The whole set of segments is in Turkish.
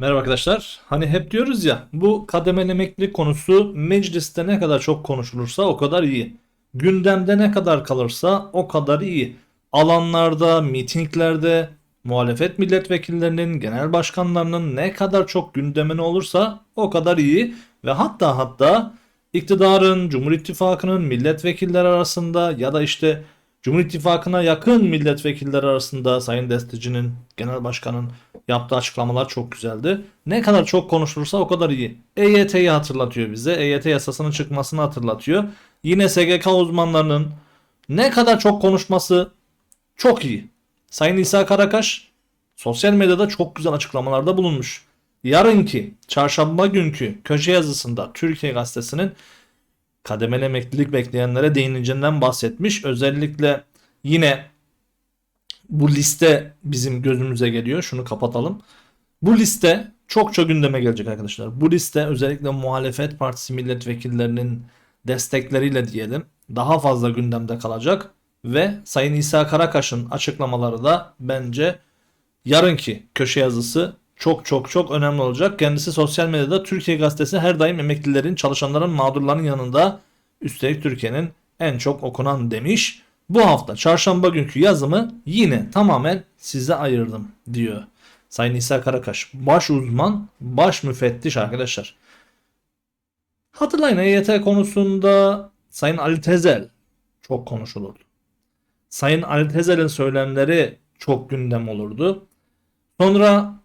Merhaba arkadaşlar. Hani hep diyoruz ya bu kademeli emeklilik konusu mecliste ne kadar çok konuşulursa o kadar iyi. Gündemde ne kadar kalırsa o kadar iyi. Alanlarda, mitinglerde, muhalefet milletvekillerinin, genel başkanlarının ne kadar çok gündemine olursa o kadar iyi. Ve hatta hatta iktidarın, Cumhur İttifakı'nın milletvekilleri arasında ya da işte Cumhur İttifakı'na yakın milletvekilleri arasında Sayın Destici'nin, Genel Başkan'ın yaptığı açıklamalar çok güzeldi. Ne kadar çok konuşulursa o kadar iyi. EYT'yi hatırlatıyor bize. EYT yasasının çıkmasını hatırlatıyor. Yine SGK uzmanlarının ne kadar çok konuşması çok iyi. Sayın İsa Karakaş sosyal medyada çok güzel açıklamalarda bulunmuş. Yarınki çarşamba günkü köşe yazısında Türkiye Gazetesi'nin kademeli emeklilik bekleyenlere değineceğinden bahsetmiş. Özellikle yine bu liste bizim gözümüze geliyor. Şunu kapatalım. Bu liste çokça gündeme gelecek arkadaşlar. Bu liste özellikle muhalefet partisi milletvekillerinin destekleriyle diyelim daha fazla gündemde kalacak ve Sayın İsa Karakaş'ın açıklamaları da bence yarınki köşe yazısı çok çok çok önemli olacak. Kendisi sosyal medyada Türkiye Gazetesi her daim emeklilerin, çalışanların, mağdurların yanında üstelik Türkiye'nin en çok okunan demiş. Bu hafta çarşamba günkü yazımı yine tamamen size ayırdım diyor. Sayın İsa Karakaş baş uzman, baş müfettiş arkadaşlar. Hatırlayın EYT konusunda Sayın Ali Tezel çok konuşulurdu. Sayın Ali Tezel'in söylemleri çok gündem olurdu. Sonra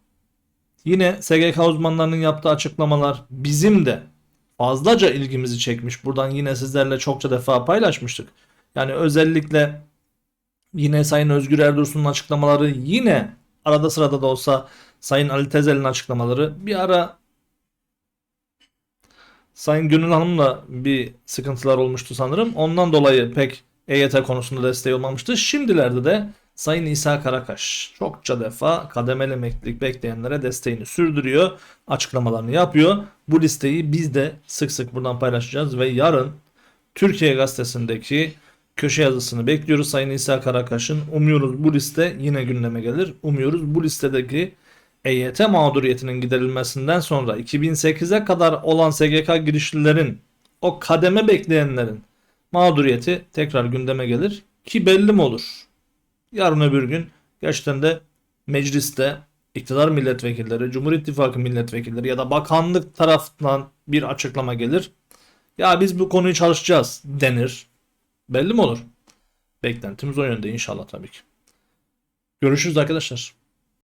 yine SGK uzmanlarının yaptığı açıklamalar bizim de fazlaca ilgimizi çekmiş. Buradan yine sizlerle çokça defa paylaşmıştık. Yani özellikle yine Sayın Özgür Erdursun'un açıklamaları yine arada sırada da olsa Sayın Ali Tezel'in açıklamaları bir ara Sayın Gönül Hanım'la bir sıkıntılar olmuştu sanırım. Ondan dolayı pek EYT konusunda desteği olmamıştı. Şimdilerde de Sayın İsa Karakaş çokça defa kademeli emeklilik bekleyenlere desteğini sürdürüyor. Açıklamalarını yapıyor. Bu listeyi biz de sık sık buradan paylaşacağız ve yarın Türkiye Gazetesi'ndeki köşe yazısını bekliyoruz Sayın İsa Karakaş'ın. Umuyoruz bu liste yine gündeme gelir. Umuyoruz bu listedeki EYT mağduriyetinin giderilmesinden sonra 2008'e kadar olan SGK girişlilerin o kademe bekleyenlerin mağduriyeti tekrar gündeme gelir ki belli mi olur? Yarın öbür gün gerçekten de mecliste iktidar milletvekilleri, Cumhur İttifakı milletvekilleri ya da bakanlık tarafından bir açıklama gelir. Ya biz bu konuyu çalışacağız denir. Belli mi olur? Beklentimiz o yönde inşallah tabii ki. Görüşürüz arkadaşlar.